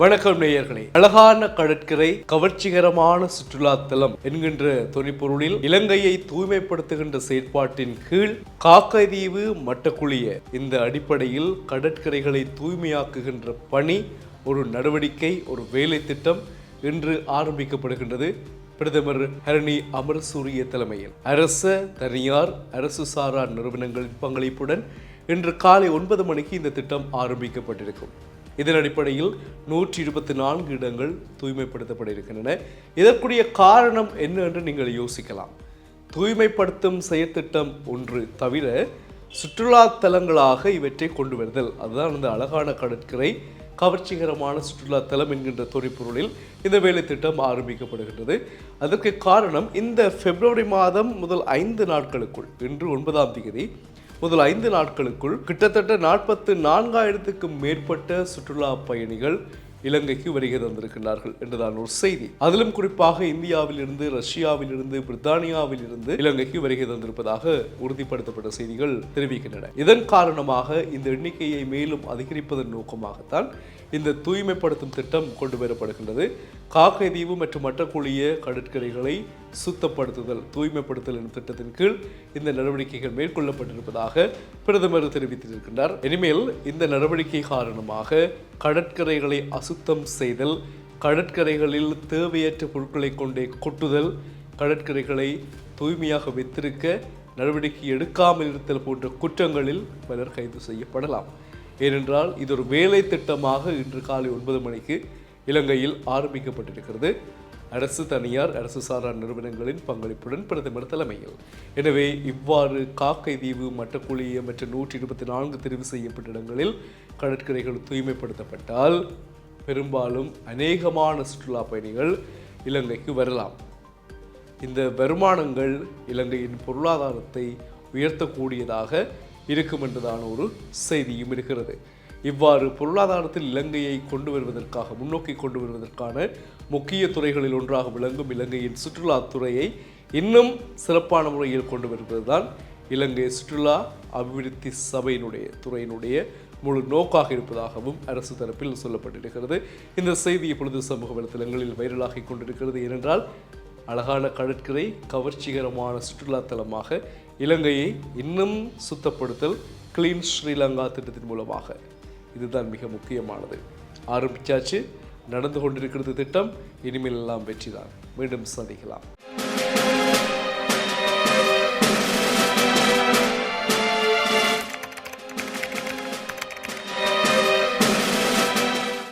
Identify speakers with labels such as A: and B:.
A: வணக்கம் நேயர்களே. அழகான கடற்கரை கவர்ச்சிகரமான சுற்றுலா தலம் என்கின்ற துணிப்பொருளில் இலங்கையை தூய்மைப்படுத்துகின்ற செயற்பாட்டின் கீழ் காக்கதீவு மட்டக்குழிய இந்த அடிப்படையில் கடற்கரைகளை தூய்மையாக்குகின்ற பணி ஒரு நடவடிக்கை ஒரு வேலை திட்டம் இன்று ஆரம்பிக்கப்படுகின்றது. பிரதமர் ஹரணி அமரசூரிய தலைமையில். அரச தனியார் அரசு சாரா நிறுவனங்களின் பங்களிப்புடன் இன்று காலை ஒன்பது மணிக்கு இந்த திட்டம் ஆரம்பிக்கப்பட்டிருக்கும். இதன் அடிப்படையில் நூற்றி இருபத்தி நான்கு இடங்கள் தூய்மைப்படுத்தப்பட இருக்கின்றன இதற்குரிய காரணம் என்ன என்று நீங்கள் யோசிக்கலாம். தூய்மைப்படுத்தும் செயற்திட்டம் ஒன்று தவிர சுற்றுலா தலங்களாக இவற்றை கொண்டு வருதல். அதுதான் இந்த அழகான கடற்கரை கவர்ச்சிகரமான சுற்றுலா தலம் என்கின்ற தொழிற்பொருளில் இந்த வேலை திட்டம் ஆரம்பிக்கப்படுகின்றது. அதற்கு காரணம் இந்த பிப்ரவரி மாதம் முதல் ஐந்து நாட்களுக்குள் இன்று ஒன்பதாம் தேதி முதல் ஐந்து நாட்களுக்குள் கிட்டத்தட்ட நாற்பத்து நான்காயிரத்துக்கும் மேற்பட்ட சுற்றுலா பயணிகள் இலங்கைக்கு வருகை தந்திருக்கிறார்கள் என்றுதான் ஒரு செய்தி. அதிலும் குறிப்பாக இந்தியாவிலிருந்து ரஷ்யாவிலிருந்து பிரித்தானியாவில் இருந்து இலங்கைக்கு வருகை தந்திருப்பதாக உறுதிப்படுத்தப்பட்ட செய்திகள் தெரிவிக்கின்றன. இதன் காரணமாக இந்த எண்ணிக்கையை மேலும் அதிகரிப்பதன் நோக்கமாகத்தான் இந்த தூய்மைப்படுத்தும் திட்டம் கொண்டு வரப்படுகின்றது காக்கைதீவு மற்றும் மட்டக்குழிய கடற்கரைகளை சுத்தப்படுத்துதல் தூய்மைப்படுத்தல் எனும் திட்டத்தின் கீழ் இந்த நடவடிக்கைகள் மேற்கொள்ளப்பட்டிருப்பதாக பிரதமர் தெரிவித்திருக்கின்றார். இனிமேல் இந்த நடவடிக்கை காரணமாக கடற்கரைகளை அசுத்தம் செய்தல் கடற்கரைகளில் தேவையற்ற பொருட்களை கொண்டே கொட்டுதல் கடற்கரைகளை தூய்மையாக வைத்திருக்க நடவடிக்கை எடுக்காமல் இருத்தல் போன்ற குற்றங்களில் பலர் கைது செய்யப்படலாம். ஏனென்றால் இது ஒரு வேலை திட்டமாக இன்று காலை ஒன்பது மணிக்கு இலங்கையில் ஆரம்பிக்கப்பட்டிருக்கிறது. அரசு தனியார் அரசு சாரா நிறுவனங்களின் பங்களிப்புடன் பிரதமர் தலைமையில். எனவே இவ்வாறு காக்கை தீவு மட்டக்குழிய மற்றும் நூற்றி இருபத்தி நான்கு தெரிவு செய்யப்பட்ட இடங்களில் கடற்கரைகள் தூய்மைப்படுத்தப்பட்டால் பெரும்பாலும் அநேகமான சுற்றுலா பயணிகள் இலங்கைக்கு வரலாம். இந்த வருமானங்கள் இலங்கையின் பொருளாதாரத்தை உயர்த்தக்கூடியதாக இருக்கும் என்றுதான் ஒரு செய்தியும் இருக்கிறது. இவ்வாறு பொருளாதாரத்தில் இலங்கையை கொண்டு வருவதற்காக முன்னோக்கி கொண்டு வருவதற்கான முக்கிய துறைகளில் ஒன்றாக விளங்கும் இலங்கையின் சுற்றுலாத்துறையை இன்னும் சிறப்பான முறையில் கொண்டு வருவதுதான் இலங்கை சுற்றுலா அபிவிருத்தி சபையினுடைய துறையினுடைய முழு நோக்காக இருப்பதாகவும் அரசு தரப்பில் சொல்லப்பட்டிருக்கிறது. இந்த செய்தி இப்பொழுது சமூக வலைத்தளங்களில் வைரலாகி கொண்டிருக்கிறது. ஏனென்றால் அழகான கடற்கரை கவர்ச்சிகரமான சுற்றுலா தலமாக இலங்கையை இன்னும் சுத்தப்படுத்தல் கிளீன் ஸ்ரீலங்கா திட்டத்தின் மூலமாக இதுதான் மிக முக்கியமானது. ஆரம்பிச்சாச்சு நடந்து கொண்டிருக்கிறது திட்டம் இனிமேல் எல்லாம் வெற்றிதான். மீண்டும் சந்திக்கலாம்.